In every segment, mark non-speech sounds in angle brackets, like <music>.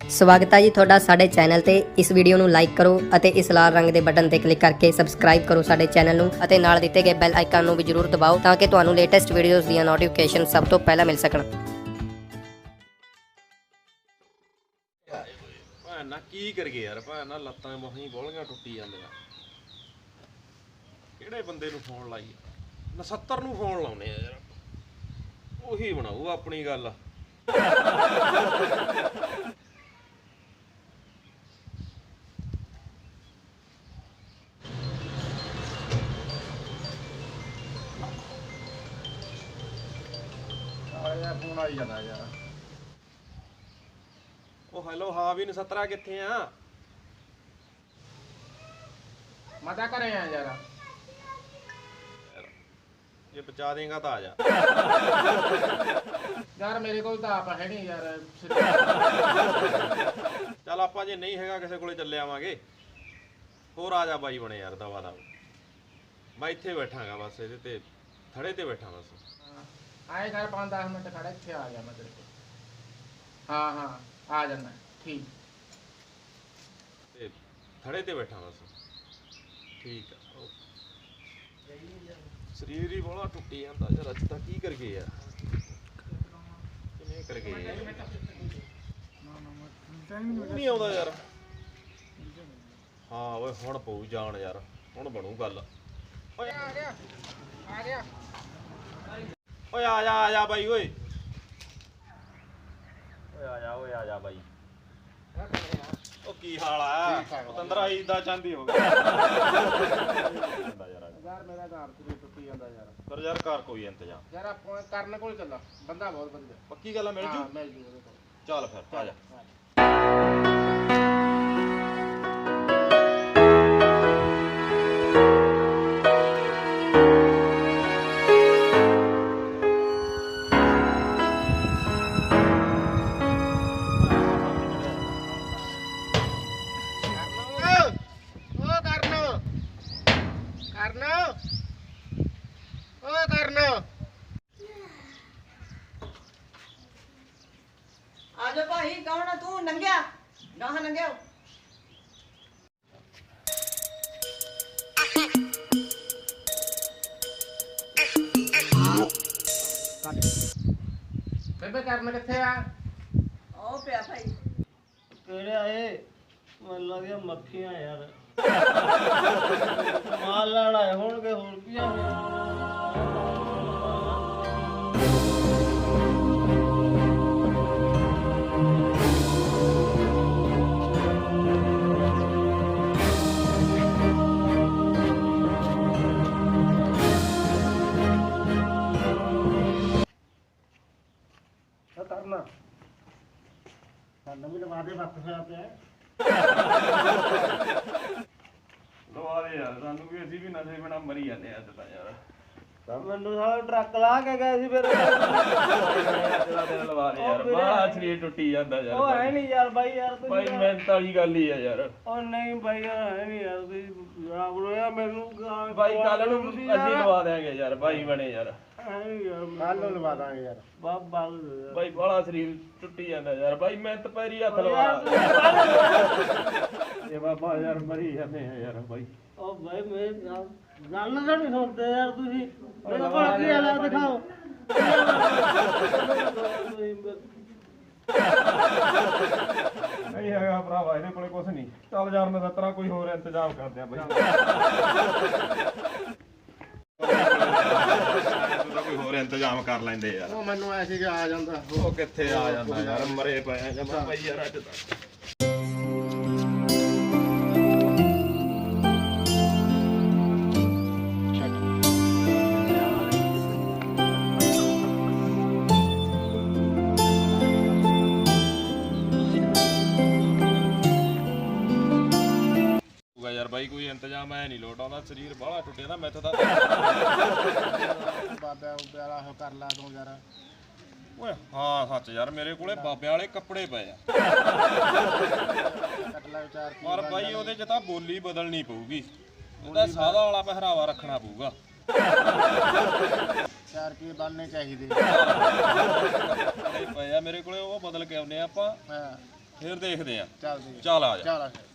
ਸਵਾਗਤ ਹੈ ਜੀ ਤੁਹਾਡਾ ਸਾਡੇ ਚੈਨਲ ਤੇ। ਇਸ ਵੀਡੀਓ ਨੂੰ ਲਾਈਕ ਕਰੋ ਅਤੇ ਇਸ ਲਾਲ ਰੰਗ ਦੇ ਬਟਨ ਤੇ ਕਲਿੱਕ ਕਰਕੇ ਸਬਸਕ੍ਰਾਈਬ ਕਰੋ ਸਾਡੇ ਚੈਨਲ ਨੂੰ ਅਤੇ ਨਾਲ ਦਿੱਤੇ ਗਏ ਬੈਲ ਆਈਕਨ ਨੂੰ ਵੀ ਜਰੂਰ ਦਬਾਓ ਤਾਂ ਕਿ ਤੁਹਾਨੂੰ ਲੇਟੈਸਟ ਵੀਡੀਓਜ਼ ਦੀਆਂ ਨੋਟੀਫਿਕੇਸ਼ਨ ਸਭ ਤੋਂ ਪਹਿਲਾਂ ਮਿਲ ਸਕਣ। ਭੈਣ ਕੀ ਕਰੀਏ ਯਾਰ, ਭੈਣ ਲੱਤਾਂ ਮਹੀਂ ਬੋਲੀਆਂ ਟੁੱਟੀ ਜਾਂਦੀਆਂ। ਕਿਹੜੇ ਬੰਦੇ ਨੂੰ ਫੋਨ ਲਾਈਏ? 79 ਨੂੰ ਫੋਨ ਲਾਉਨੇ ਆ ਯਾਰ ਉਹੀ ਬਣਾਊ ਆਪਣੀ ਗੱਲ। ਆਈ ਜਾਂਦਾ ਯਾਰ। ਉਹ ਹੈਲੋ ਹਾਂ ਵੀ 79 ਕਿੱਥੇ ਆ? ਮੈਂ ਤਾਂ ਘਰੇ ਆ ਯਾਰ। ਜੇ ਬਚਾ ਦੇਗਾ ਤਾਂ ਆ ਜਾ। ਯਾਰ ਮੇਰੇ ਕੋਲ ਤਾਂ ਆਪ ਹੈ ਨਹੀਂ ਯਾਰ ਚੱਲ ਆਪਾਂ ਜੇ ਨਹੀਂ ਹੈਗਾ ਕਿਸੇ ਕੋਲੇ ਚੱਲੇ ਆਵਾਂਗੇ। ਹੋਰ ਆ ਜਾ ਬਾਈ ਬਣੇ ਯਾਰ ਦਵਾ ਦਾ ਮੈਂ ਇੱਥੇ ਬੈਠਾਂਗਾ ਬਸ ਇਹਦੇ ਤੇ ਥੜੇ ਤੇ ਬੈਠਾ ਬਸ। ਆਏ ਘਰ 5-10 ਮਿੰਟ ਖੜਾ ਇੱਥੇ ਆ ਗਿਆ ਮੈਂ ਤੇਰੇ ਕੋਲ। ਹਾਂ ਹਾਂ ਆ ਜਾਣਾ ਠੀਕ। ਤੇ ਥੜੇ ਤੇ ਬੈਠਾ ਬਸ। ਠੀਕ ਆ ਓਕੇ। ਸਰੀਰ ਹੀ ਬੋਲਾ ਟੁੱਟੀ ਜਾਂਦਾ ਯਾਰ ਅੱਜ ਤਾਂ ਕੀ ਕਰਗੇ ਯਾਰ। ਕਿਵੇਂ ਕਰਗੇ ਨਹੀਂ ਆਉਂਦਾ ਯਾਰ। ਹਾਂ ਓਏ ਹੁਣ ਪਊ ਜਾਣ ਯਾਰ ਹੁਣ ਬਣੂ ਗੱਲ। ਓਏ। ਆ ਗਿਆ ਆ ਗਿਆ। ਓਏ ਆ ਜਾ ਆ ਜਾ ਬਾਈ ਓਏ। ਓਏ ਆ ਜਾ ਓਏ ਆ ਜਾ ਬਾਈ। ਉਹ ਕੀ ਹਾਲ ਆ? ਪਤੰਦਰਾ ਇਦਾਂ ਚਾਂਦੀ ਹੋ ਗਿਆ ਯਾਰ। ਮੇਰਾ ਘਰ ਤੇ ਟੁੱਟੀ ਜਾਂਦਾ ਯਾਰ। ਪਰ ਯਾਰ ਕਰ ਕੋਈ ਇੰਤਜ਼ਾਮ। ਯਾਰ ਆਪਾਂ ਕਰਨ ਕੋਲ ਚੱਲਾ। ਬੰਦਾ ਬਹੁਤ ਵਧੀਆ। ਪੱਕੀ ਗੱਲ ਆ ਮਿਲ ਜੂ? ਮਿਲ ਜੂ ਉਹਦੇ ਕੋਲ। ਚੱਲ ਫਿਰ ਆ ਜਾ। ਕਿਹੜੇ ਆਏ ਮੈਨੂੰ ਲੱਗਿਆ ਮੱਖੀਆਂ ਯਾਰ। ਮਾਲ ਲੈਣ ਆਏ ਹੋਣਗੇ ਹੋਰ ਕੀ ਆ। ਸਾਨੂੰ ਵੀ ਲਵਾ ਦੇ ਵਕਤ ਹੋਇਆ ਪਿਆ ਲਵਾ ਦੇ ਯਾਰ ਸਾਨੂੰ ਵੀ ਅਸੀਂ ਵੀ ਨਸ਼ੇ ਬਿਨਾ ਮਰੀ ਜਾਂਦੇ ਅੱਜ ਤਾਂ ਯਾਰ। ਤਾਂ ਮੈਨੂੰ ਸਾਰਾ ਟਰੱਕ ਲਾ ਕੇ ਗਏ ਸੀ ਫਿਰ। ਤੇਰਾ ਲਵਾ ਦੇ ਯਾਰ ਬਾਹਲਾ ਸਰੀਰ ਟੁੱਟੀ ਜਾਂਦਾ ਯਾਰ ਉਹ ਹੈ ਨਹੀਂ ਯਾਰ ਬਾਈ ਯਾਰ ਤੁਸੀਂ ਭਾਈ ਮਿਹਨਤ ਵਾਲੀ ਗੱਲ ਹੀ ਆ ਯਾਰ। ਉਹ ਨਹੀਂ ਬਾਈ ਯਾਰ ਨਹੀਂ ਯਾਰ ਤੁਸੀਂ ਰਾਬ ਰੋਇਆ ਮੈਨੂੰ ਗਾਲ ਭਾਈ ਕੱਲ ਨੂੰ ਤੁਸੀਂ ਅਸੀਂ ਯਾਰ। ਲਵਾ ਦਿਆਂਗੇ ਭਾਈ ਬਣੇ ਯਾਰ। ਕੱਲ ਨੂੰ ਲਵਾ ਦਾਂਗੇ ਯਾਰ। ਬਾਬਾ ਯਾਰ। ਭਾਈ ਬਾਹਲਾ ਸਰੀਰ ਟੁੱਟੀ ਜਾਂਦਾ ਯਾਰ। ਭਾਈ ਮਿਹਨਤ ਪੈਰੀ ਹੱਥ ਲਵਾ ਇਹ ਬਾਬਾ ਯਾਰ ਮਰੀ ਜਾਂਦੇ ਆ ਯਾਰ ਭਾਈ ਉਹ ਭਾਈ ਮੈਂ ਗੱਲ ਤਾਂ ਨਹੀਂ ਸੁਣਦੇ ਯਾਰ ਤੁਸੀਂ। ਮੇਰੇ ਕੋਲ ਕੀ ਹਾਲ ਹੈ ਦਿਖਾਓ। ਨਹੀਂ ਹੈਗਾ ਭਰਾਵਾ ਇਹਦੇ ਕੋਲੇ ਕੁਝ ਨਹੀਂ। ਚੱਲ ਯਾਰ ਮੈਂ ਤਰ੍ਹਾਂ ਕੋਈ ਹੋਰ ਇੰਤਜ਼ਾਮ ਕਰਦੇ ਆ ਭਾਈ <laughs> ਹੋਰ ਇੰਤਜ਼ਾਮ ਕਰ ਲੈਂਦੇ ਯਾਰ। ਉਹ ਮੈਨੂੰ ਐ ਸੀ ਕਿ ਆ ਜਾਂਦਾ। ਉਹ ਕਿੱਥੇ ਆ ਜਾਂਦਾ ਯਾਰ ਮਰੇ ਪਏ ਆ। ਜਮਾ ਭਾਈ ਯਾਰ ਅੱਜ ਤਾਂ ਐ ਨਹੀਂ ਲੋਟ ਆਉਂਦਾ ਸਰੀਰ ਬਾਹਲਾ ਟੁੱਟਿਆ ਦਾ ਮੈਥੋਂ ਤਾਂ ਬਾਬਾ ਉੱਬੇ ਵਾਲਾ ਉਹ ਕਰ ਲਾ ਤੂੰ ਯਾਰ। ਓਏ ਹਾਂ ਸੱਚ ਯਾਰ ਮੇਰੇ ਕੋਲੇ ਬਾਬਿਆਂ ਵਾਲੇ ਕੱਪੜੇ ਪਏ ਆ। ਕੀ ਪਰ ਬਾਈ ਉਹਦੇ 'ਚ ਤਾਂ ਬੋਲੀ ਬਦਲਣੀ ਪਊਗੀ। ਉਹਦਾ ਸਾਦਾ ਵਾਲਾ ਪਹਿਰਾਵਾ ਰੱਖਣਾ ਪਊਗਾ। 4 ਰੁਪਏ ਬਣਨੇ ਚਾਹੀਦੇ? ਕੱਪੜੇ ਪਏ ਆ ਮੇਰੇ ਕੋਲੇ ਉਹ ਬਦਲ ਕੇ ਆਉਨੇ ਆਪਾਂ। ਹਾਂ। ਫਿਰ ਦੇਖਦੇ ਆ। ਚੱਲ ਜੀ ਆ ਜਾ। ਚੱਲ ਆ ਫਿਰ।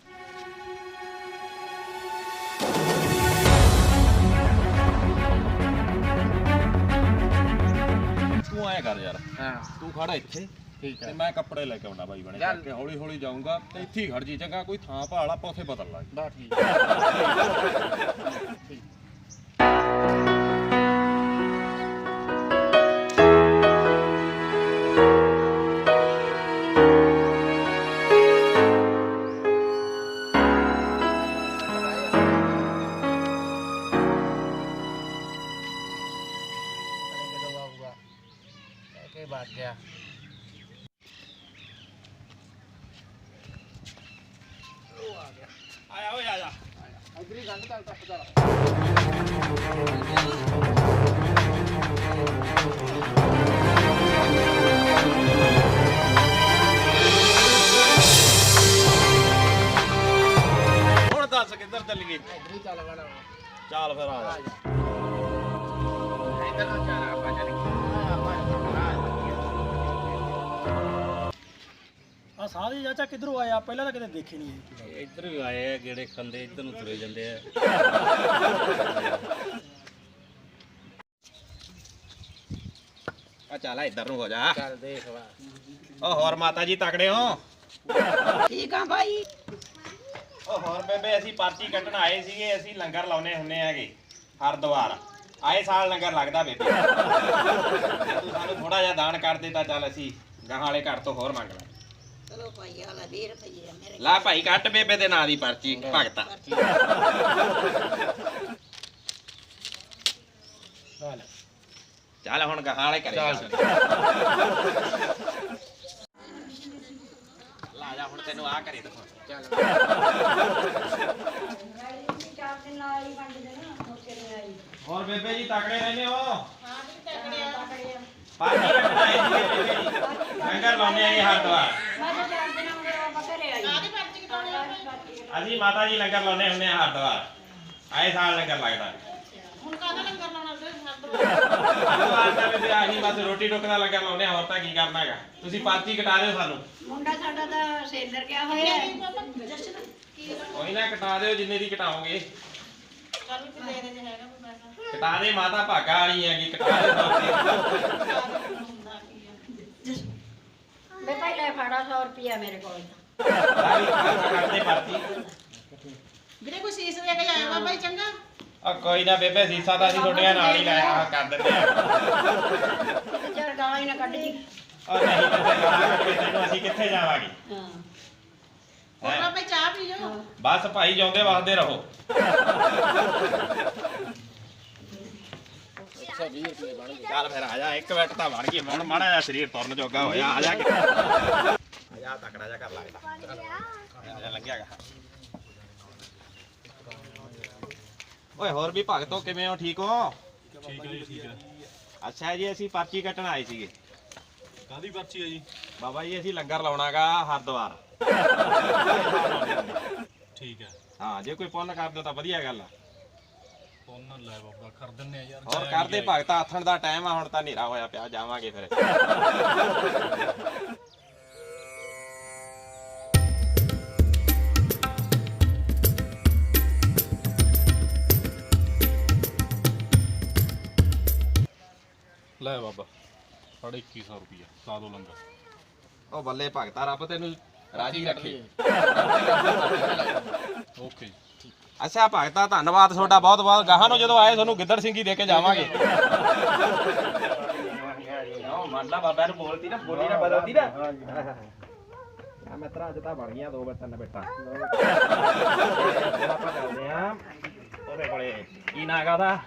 ਤੂੰ ਆਇਆ ਕਰ ਯਾਰ। ਹਾਂ। ਤੂੰ ਖੜਾ ਇੱਥੇ ਠੀਕ ਤੇ ਹੈ। ਮੈਂ ਕੱਪੜੇ ਲੈ ਕੇ ਆਉਣਾ ਬਾਈ ਬਣੇ ਚੱਲ। ਕਰਕੇ ਹੌਲੀ ਹੌਲੀ ਜਾਊਂਗਾ ਤੇ ਇੱਥੇ ਹੀ ਖੜ ਜੀ ਚੰਗਾ ਕੋਈ ਥਾਂ ਭਾਲ ਆਪਾਂ ਉੱਥੇ ਬਦਲ ਲਾਂਗੇ। ਬਾ ਠੀਕ। ਹੈ। <laughs> ਠੀਕ। ਕਹਿ ਕੇ ਬਾਤ ਗਿਆ। ਆਇਆ ਓਏ ਆਇਆ ਇਧਰ ਹੀ ਗੰਢ ਤੱਕ ਟੱਪ ਚੱਲ ਹੁਣ ਦੱਸ ਕਿੱਧਰ ਚੱਲੀਏ? ਇਧਰ ਹੀ ਚੱਲ ਵੜਾ ਚੱਲ ਫਿਰ ਆ ਜਾ। ਇਧਰ ਨੂੰ ਚੱਲ ਆਪਾਂ ਚੱਲ ਆਪਾਂ ਆ ਸਾਦੀ ਚਾਚਾ ਕਿੱਧਰੋਂ ਆਇਆ ਪਹਿਲਾਂ ਤਾਂ ਕਦੇ ਦੇਖੇ ਨਹੀਂ ਇਹ। ਇੱਧਰ ਵੀ ਆਏ ਆ ਗੇੜੇ ਖੰਦੇ ਇੱਧਰ ਨੂੰ ਤੁਰੇ ਜਾਂਦੇ ਆ। ਆ ਚੱਲ ਇੱਧਰ ਨੂੰ ਹੋ ਜਾ। ਚੱਲ ਦੇਖ ਵਾ ਓ ਹੋਰ ਮਾਤਾ ਜੀ ਤਕੜੇ ਹੋ? ਠੀਕ ਆ ਭਾਈ ਓ ਹੋਰ ਬੇਬੇ ਅਸੀਂ ਪਰਚੀ ਕੱਟਣ ਆਏ ਸੀਗੇ ਅਸੀਂ ਲੰਗਰ ਲਾਉਨੇ ਹੁੰਨੇ ਹੈਗੇ ਹਰਦੁਆਰ। ਆਏ ਸਾਲ ਲੰਗਰ ਲੱਗਦਾ ਬੇਬੇ। ਤੂੰ ਸਾਨੂੰ ਥੋੜਾ ਜਿਹਾ ਦਾਨ ਕਰ ਦੇ ਤਾਂ ਚੱਲ ਅਸੀਂ ਗਾਹਾਂ ਵਾਲੇ ਘਰ ਤੋਂ ਹੋਰ ਮੰਗ ਲਾਂ ਚਲੋ ਭਾਈ ਆਲਾ 20 ਰੁਪਏ ਆ ਮੇਰੇ ਲਾ ਭਾਈ ਕੱਟ ਬੇਬੇ ਦੇ ਨਾਂ ਦੀ ਪਰਚੀ ਭਗਤਾ। ਚੱਲ ਚੱਲ ਹੁਣ ਗਾਹਾਂ ਵਾਲੇ ਘਰੇ ਚੱਲ। ਚੱਲ ਲਾ ਜਾ ਹੁਣ ਤੈਨੂੰ ਆ ਕਰੇ ਦਿਖਾ ਚੱਲ। ਹੋਰ ਬੇਬੇ ਜੀ ਤਕੜੇ ਰਹਿੰਦੇ ਹੋ? ਹਾਂ ਵੀ ਤਕੜੇ ਆ। ਪਾਣੀ ਕੱਟਣਾ ਹੈ ਜੀ ਬੇਬੇ ਜੀ। ਲੰਗਰ ਲਾਉਣੇ ਆ ਜੀ ਹਰਦੁਆਰ। ਅਸੀਂ ਮਾਤਾ ਜੀ ਲੰਗਰ ਲਾਉਣੇ ਹੁੰਦੇ ਆ ਹਰਦੁਆਰ। ਆਏ ਸਾਲ ਲੰਗਰ ਲੱਗਦਾ। ਹੁਣ ਕਾਹਦਾ ਲੰਗਰ ਲਾਉਣਾ ਹਰਦੁਆਰ? ਦਾ ਬੇਬੇ ਆਹੀ ਬਸ ਰੋਟੀ ਟੁੱਕ ਦਾ ਲੰਗਰ ਲਾਉਣੇ ਆ ਹੋਰ ਤਾਂ ਕੀ ਕਰਨਾ ਹੈਗਾ। ਤੁਸੀਂ ਪਰਚੀ ਕਟਾ ਦਿਓ ਸਾਨੂੰ। ਮੁੰਡਾ ਸਾਡਾ ਤਾਂ ਸੇਲਰ ਗਿਆ ਹੋਇਆ? ਹੈ ਉਹੀ ਨਾ ਕਟਾ ਦਿਓ ਜਿੰਨੇ ਦੀ ਕਟਾਓਗੇ। ਕਟਾ ਦੇ ਮਾਤਾ ਭਾਗਾ ਵਾਲੀ ਹੈਗੀ ਕਟਾ ਦੇ। ਸੌ ਮੈਂ ਪਹਿਲੇ ਫੜਾ 100 ਰੁਪਿਆ ਮੇਰੇ ਕੋਲ। ਕਰਦੇ ਪਰਚੀ ਵੀਰੇ ਕੋਈ ਸੀਸ ਦੇ ਕੇ ਜਾਇਆ ਬਾਬਾ ਜੀ ਚੰਗਾ? ਆ ਕੋਈ ਨਾ ਬੇਬੇ ਸੀਸਾ ਤਾਂ ਅਸੀਂ ਤੁਹਾਡੇ ਨਾਲ ਹੀ ਲਾਇਆ ਕਰ ਦਿੰਦੇ ਆ। ਤੇ ਚਲ ਗਾਲਾਂ ਹੀ ਨਾ ਕੱਢ ਜੀ। ਉਹ ਨਹੀਂ ਗਾਲਾਂ ਕੱਢ ਕੇ ਤੈਨੂੰ ਅਸੀਂ ਕਿੱਥੇ ਜਾਵਾਂਗੇ? ਹਾਂ। ਹੋਰ ਹੈਂ? ਬਾਬਾ ਜੀ ਚਾਹ ਪੀ ਜਾਓ। ਬਸ ਭਾਈ ਜਿਉਂਦੇ ਵਸਦੇ ਰਹੋ। 120 ਰੁਪਏ ਬਣ ਗਏ। ਚੱਲ ਫਿਰ ਆ ਜਾ ਇੱਕ ਮਿੰਟ ਤਾਂ ਬਣ ਗਈ। ਹੁਣ ਮਾੜਾ ਜਿਹਾ ਸਰੀਰ ਤੁਰਨ ਜੋਗਾ ਹੋਇਆ ਆ ਜਾ ਕੇ। ਆ ਜਾ ਤਕੜਾ ਜਿਹਾ ਕਰ ਲੱਗਦਾ ਆ ਜਾ ਲੱਗਿਆਗਾ। ਓਏ ਹੋਰ ਵੀ ਭਗਤੋ ਕਿਵੇਂ ਹੋ? ਠੀਕ ਹੋ? ਠੀਕ ਹੈ ਜੀ ਠੀਕ ਹੈ। ਅੱਛਾ ਜੀ ਅਸੀਂ ਪਰਚੀ ਕੱਟਣ ਆਏ ਸੀਗੇ। ਕਾਦੀ ਪਰਚੀ ਹੈ ਜੀ? ਬਾਬਾ ਜੀ ਅਸੀਂ ਲੰਗਰ ਲਾਉਣਾਗਾ ਹਰਦੁਆਰ। ਠੀਕ ਹੈ। ਹਾਂ ਜੇ ਕੋਈ ਪੁੰਨ ਕਰ ਦਿਓ ਤਾਂ ਵਧੀਆ ਗੱਲ ਆ। ਪੁੰਨ ਲੈ ਬਾਬਾ ਕਰ ਦਿੰਨੇ ਆ ਯਾਰ। ਹੋਰ ਕਰਦੇ। ਭਗਤਾ ਆਥਣ ਦਾ ਟਾਈਮ ਆ ਹੁਣ ਤਾਂ ਹਨੇਰਾ ਹੋਇਆ ਪਿਆ ਜਾਵਾਂਗੇ ਫਿਰ। ਲੈ ਬਾਬਾ ਸਾਢੇ 2100 ਰੁਪਿਆ ਲਾ ਦੋ ਲੰਗਰ। ਉਹ ਬੱਲੇ ਭਗਤਾ ਰੱਬ ਤੈਨੂੰ ਰਾਜੀ ਰੱਖੇ। ਓਕੇ ਜੀ। ਅੱਛਾ ਭਗਤਾ ਧੰਨਵਾਦ ਤੁਹਾਡਾ ਬਹੁਤ ਬਹੁਤ ਗਾਹਾਂ ਨੂੰ ਜਦੋਂ ਆਏ ਤੁਹਾਨੂੰ ਗਿੱਦੜ ਸਿੰਘੀ ਦੇ ਕੇ ਜਾਵਾਂਗੇ। ਮੰਨ ਲਾ ਬਾਬਾ ਨੂੰ ਬੋਲਤੀ ਨਾ ਬੋਲੀ ਨਾ ਬਦਲਦੀ ਨਾ। ਆ ਮਿੱਤਰਾਂ ਅੱਜ ਤਾਂ ਬਣ ਗਈਆਂ ਦੋ ਬੱਤਨ ਬੇਟਾ। ਆਪਾਂ ਚੱਲਦੇ ਆ ਉਹਦੇ ਕੋਲੇ। ਕੀ ਨਾਂ ਹੈਗਾ ਉਹਦਾ?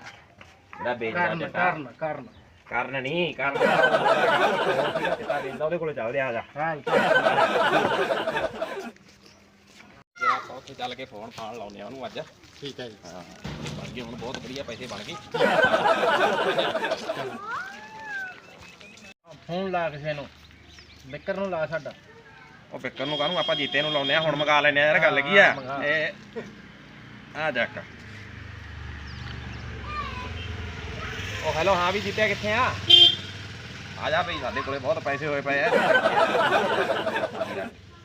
ਜਿਹੜਾ ਬੇਜਦਾ ਕਰਨ ਕਰਨ। ਕਰਨ ਨਹੀਂ ਕਰਨ ਚਿੱਟਾ <laughs> ਬੇਜਦਾ ਉਹਦੇ ਕੋਲੇ ਚੱਲਦੇ ਆ ਜਾ। ਹਾਂ ਜਿਹੜਾ ਆਪਾਂ ਉੱਥੇ ਚੱਲ ਕੇ ਫੋਨ ਫਾਨ ਲਾਉਨੇ ਆ ਉਹਨੂੰ ਅੱਜ। ਠੀਕ ਹੈ ਜੀ। ਹਾਂ ਬਣ ਗਏ ਹੁਣ ਬਹੁਤ ਵਧੀਆ ਪੈਸੇ ਬਣ ਗਏ। ਫੋਨ ਲਾ ਕਿਸੇ ਨੂੰ। ਬਿੱਕਰ ਨੂੰ ਲਾ ਸਾਡਾ। ਉਹ ਬਿੱਕਰ ਨੂੰ ਕਾਹਨੂੰ? ਆਪਾਂ ਜੀਤੇ ਨੂੰ ਲਾਉਨੇ ਆ ਹੁਣ ਮੰਗਾ ਲੈਨੇ ਆ ਯਾਰ ਗੱਲ ਕੀ ਆ। ਇਹ ਆ ਜੱਕ ਉਹ ਹੈਲੋ ਹਾਂ ਵੀ ਜੀਤਿਆ ਕਿੱਥੇ ਆ? ਆ ਜਾ ਬਈ ਸਾਡੇ ਕੋਲੇ ਬਹੁਤ ਪੈਸੇ ਹੋਏ ਪਏ ਆ।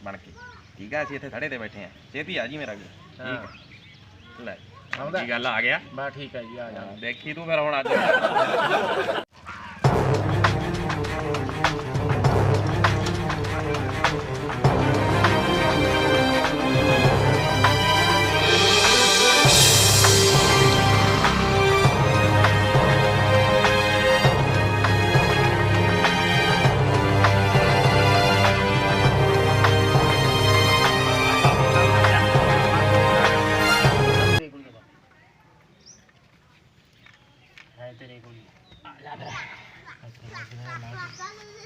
ਬਣ ਕੇ। ਠੀਕ ਆ ਅਸੀਂ ਇੱਥੇ ਖੜੇ ਤੇ ਬੈਠੇ ਆ। ਛੇਤੀ ਆ ਜੀ ਮੇਰਾ ਵੀਰ। ਠੀਕ ਆ। ਲੈ ਆਉਂਦਾ? ਗੱਲ ਆ ਗਿਆ? ਬਾ ਠੀਕ ਹੈ ਜੀ ਆ ਜਾ। ਦੇਖੀ ਤੂੰ ਫਿਰ ਹੁਣ ਅੱਜ। ਹੈ ਤੇਰੇ ਕੋਲ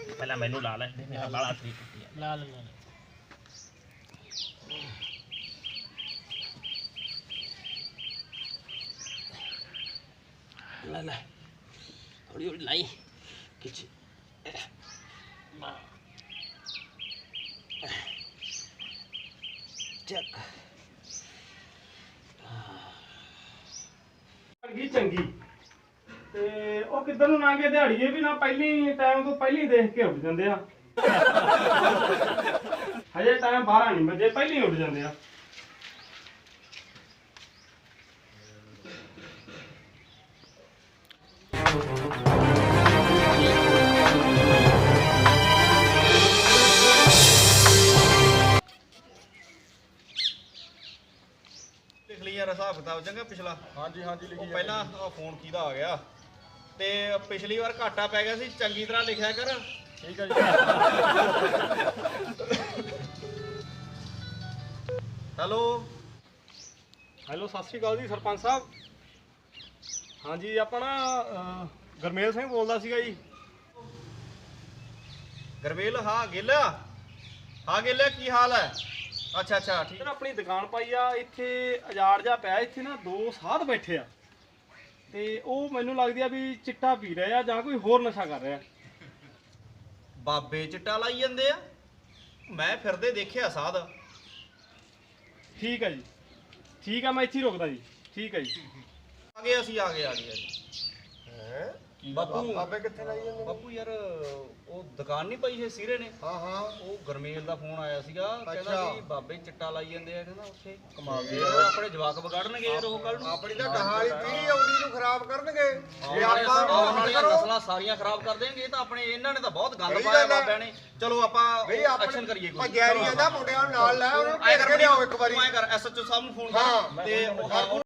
ਪਹਿਲਾਂ ਮੈਨੂੰ ਲਾ ਲੈ ਮੇਰਾ ਬਾਲਾ ਤਰੀਕ ਕੀਤੀ ਆ। ਲਾ ਲੈ ਲਾ ਲੈ ਲੈ ਲੈ ਹੌਲੀ ਹੌਲੀ ਲਾਈ। ਕਿਚ ਚੱਕ। ਗਈ ਚੰਗੀ। ਤੇ ਉਹ ਕਿੱਧਰ ਨੂੰ ਲੰਘ ਦਿਹਾੜੀਏ ਵੀ ਨਾ ਪਹਿਲੀ ਟਾਈਮ ਤੋਂ ਪਹਿਲੀ ਦੇਖ ਕੇ ਉੱਡ ਜਾਂਦੇ ਆ। ਹਜੇ ਟਾਈਮ 12 ਨਹੀਂ ਵਜੇ ਪਹਿਲੀ ਉੱਡ ਜਾਂਦੇ ਆ। ਲਿਖ ਲਈ ਯਾਰ ਹਿਸਾਬ ਕਿਤਾਬ ਚੰਗਾ ਪਿਛਲਾ। ਹਾਂਜੀ ਹਾਂਜੀ ਲਿਖੀ ਪਹਿਲਾਂ ਆਹ ਫੋਨ ਕਿਹਦਾ ਆ ਗਿਆ? ਤੇ ਪਿਛਲੀ ਵਾਰ ਘਾਟਾ ਪੈ ਗਿਆ ਸੀ ਚੰਗੀ ਤਰ੍ਹਾਂ ਲਿਖਿਆ ਕਰ। ਠੀਕ ਹੈ ਜੀ। ਹੈਲੋ। ਹੈਲੋ ਸਤਿ ਸ਼੍ਰੀ ਅਕਾਲ ਜੀ ਸਰਪੰਚ ਸਾਹਿਬ। ਹਾਂਜੀ ਆਪਾਂ ਨਾ ਗੁਰਮੇਲ ਸਿੰਘ ਬੋਲਦਾ ਸੀਗਾ ਜੀ। ਗਰਵੇਲ ਹਾਂ ਗਿੱਲਾ। ਹਾਂ ਗਿੱਲਾ ਕੀ ਹਾਲ ਹੈ? ਅੱਛਾ ਅੱਛਾ ਠੀਕ। ਇੱਧਰ ਆਪਣੀ ਦੁਕਾਨ ਪਾਈ ਆ ਇੱਥੇ ਅਜਾੜ ਜਾ ਪਿਆ ਇੱਥੇ ਨਾ ਦੋ ਸਾਧ ਬੈਠੇ ਆ। ਤੇ ਉਹ ਮੈਨੂੰ ਲੱਗਦੀ ਆ ਵੀ ਚਿੱਟਾ ਪੀ ਰਹੇ ਆ ਜਾਂ ਕੋਈ ਹੋਰ ਨਸ਼ਾ ਕਰ ਰਿਹਾ। ਬਾਬੇ ਚਿੱਟਾ ਲਾਈ ਜਾਂਦੇ ਆ। ਮੈਂ ਫਿਰਦੇ ਦੇਖਿਆ ਸਾਧ। ਠੀਕ ਹੈ ਜੀ। ਠੀਕ ਆ ਮੈਂ ਇੱਥੇ ਹੀ ਰੁਕਦਾ ਜੀ। ਠੀਕ ਹੈ ਜੀ। ਆ ਗਏ ਅਸੀਂ ਆ ਗਏ ਆ ਗਏ ਹੈ? ਬਾਪੂ ਬਾਬੇ ਕਿੱਥੇ ਲਾਈ ਜਾਂਦੇ ਬਾਪੂ ਯਾਰ ਦੁਕਾਨ ਨਹੀਂ ਪਈ ਹੈ ਸੀਰੇ ਨੇ। ਹਾਂ ਹਾਂ। ਉਹ ਗਰਮੇਲ ਦਾ ਫੋਨ ਆਇਆ ਸੀਗਾ ਕਹਿੰਦਾ ਵੀ ਬਾਬੇ ਚਿੱਟਾ ਲਾਈ ਜਾਂਦੇ ਆ ਕਹਿੰਦਾ ਉੱਥੇ। ਕਮਾਲ ਦੀ ਆਪਣੇ ਜਵਾਕ ਵਿਗਾੜਨਗੇ ਯਾਰ ਉਹ ਕੱਲ ਨੂੰ। ਆਪਣੀ ਤਾਂ ਕਹਾਂ ਵਾਲੀ ਪੀੜੀ ਆਉਂਦੀ ਨੂੰ ਖਰਾਬ ਕਰਨਗੇ। ਜੇ ਆਪਾਂ ਆਉਣ ਵਾਲੀਆਂ ਨਸਲਾਂ ਸਾਰੀਆਂ ਖਰਾਬ ਕਰ ਦੇਣਗੇ ਤਾਂ ਆਪਣੇ ਇਹਨਾਂ ਨੇ ਤਾਂ ਬਹੁਤ ਗੰਦ ਪਾਇਆ ਬਾਬਿਆਂ ਨੇ। ਚਲੋ ਆਪਾਂ ਐਕਸ਼ਨ ਕਰੀਏ ਕੋਈ ਭਜੈਰੀਆਂ ਦਾ ਮੁੰਡਿਆਂ ਨੂੰ ਨਾਲ ਲੈ ਉਹਨੂੰ ਘੇਰ ਕੇ ਲਿਆਓ ਇੱਕ ਵਾਰੀ। ਕਰ ਐਸਐਚਓ ਸਾਹਿਬ ਨੂੰ ਫੋਨ ਕਰ। ਤੇ ਉਹ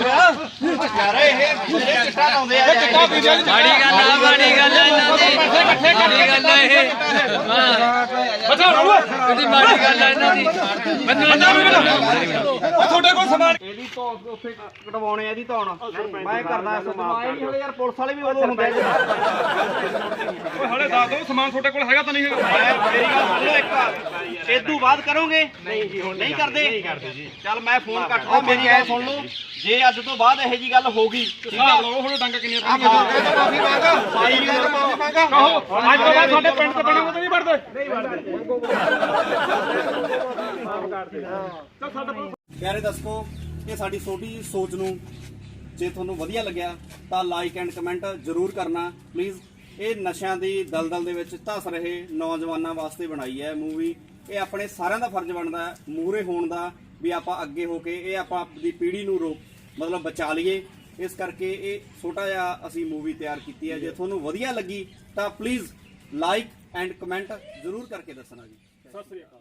ਹਾਂ, ਉਹ ਇਹਦੀ ਤੋਂ ਉੱਥੇ ਕਟਵਾਉਣੇ ਆ ਇਹਦੀ ਧੌਣ ਮੈਂ ਕਰਦਾ ਸਮਾਨ ਯਾਰ ਪੁਲਿਸ ਵਾਲੇ ਵੀ ਉਦੋਂ ਹੁੰਦੇ ਆ। ਓਏ ਹਲੇ ਦੱਸ ਦੋ ਸਮਾਨ ਤੁਹਾਡੇ ਕੋਲ ਹੈਗਾ ਤਾਂ ਨਹੀਂ ਹੈਗਾ ਮੇਰੀ ਗੱਲ ਸੁਣ ਲਓ ਇੱਕ ਇਦੋਂ ਬਾਅਦ ਕਰੋਗੇ? ਨਹੀਂ ਜੀ ਹੁਣ ਨਹੀਂ ਕਰਦੇ। ਨਹੀਂ ਕਰਦੇ ਜੀ। ਚੱਲ ਮੈਂ ਫੋਨ ਕੱਟਦਾ ਮੇਰੀ ਗੱਲ ਸੁਣ ਲਓ। ਜੇ ਅੱਜ ਤੋਂ ਬਾਅਦ ਇਹੋ ਜੀ ਗੱਲ ਹੋ ਗਈ ਠੀਕ ਆ? ਲਓ ਹੁਣ ਡੰਗ ਕਿੰਨੀਆਂ ਪੈਣਗੀਆਂ ਮਾਫੀ ਮੰਗ ਸਾਈ ਗੱਲ ਮਾਫੀ ਮੰਗ। ਕਹੋ ਅੱਜ ਤੋਂ ਬਾਅਦ ਸਾਡੇ ਪਿੰਡ ਤੇ ਬਣਾਉਂਦੇ ਤਾਂ ਨਹੀਂ ਵੜਦੇ। ਨਹੀਂ ਵੜਦੇ। ਪਿਆਰੇ ਦਰਸ਼ਕੋ ਇਹ ਸਾਡੀ ਛੋਟੀ ਸੋਚ ਨੂੰ ਜੇ ਤੁਹਾਨੂੰ ਵਧੀਆ ਲੱਗਿਆ ਤਾਂ ਲਾਈਕ ਐਂਡ ਕਮੈਂਟ ਜ਼ਰੂਰ ਕਰਨਾ। ਪਲੀਜ਼ ਇਹ ਨਸ਼ਿਆਂ ਦੀ ਦਲਦਲ ਦੇ ਵਿੱਚ ਧਸ ਰਹੇ ਨੌਜਵਾਨਾਂ ਵਾਸਤੇ ਬਣਾਈ ਹੈ ਮੂਵੀ ਇਹ ਆਪਣੇ ਸਾਰਿਆਂ ਦਾ ਫਰਜ਼ ਬਣਦਾ ਹੈ ਮੂਰੇ ਹੋਣ ਦਾ ਵੀ ਆਪਾਂ ਅੱਗੇ ਹੋ ਕੇ ਇਹ ਆਪਾਂ ਆਪਣੀ ਪੀੜ੍ਹੀ ਨੂੰ ਰੋਕ ਮਤਲਬ ਬਚਾ ਲਈਏ। ਇਸ ਕਰਕੇ ਇਹ ਛੋਟਾ ਜਿਹਾ ਅਸੀਂ ਮੂਵੀ ਤਿਆਰ ਕੀਤੀ ਹੈ। ਜੇ ਤੁਹਾਨੂੰ ਵਧੀਆ ਲੱਗੀ ਤਾਂ ਪਲੀਜ਼ ਲਾਈਕ ਐਂਡ ਕਮੈਂਟ ਜ਼ਰੂਰ ਕਰਕੇ ਦੱਸਣਾ ਜੀ। ਸਤਿ ਸ੍ਰੀ ਅਕਾਲ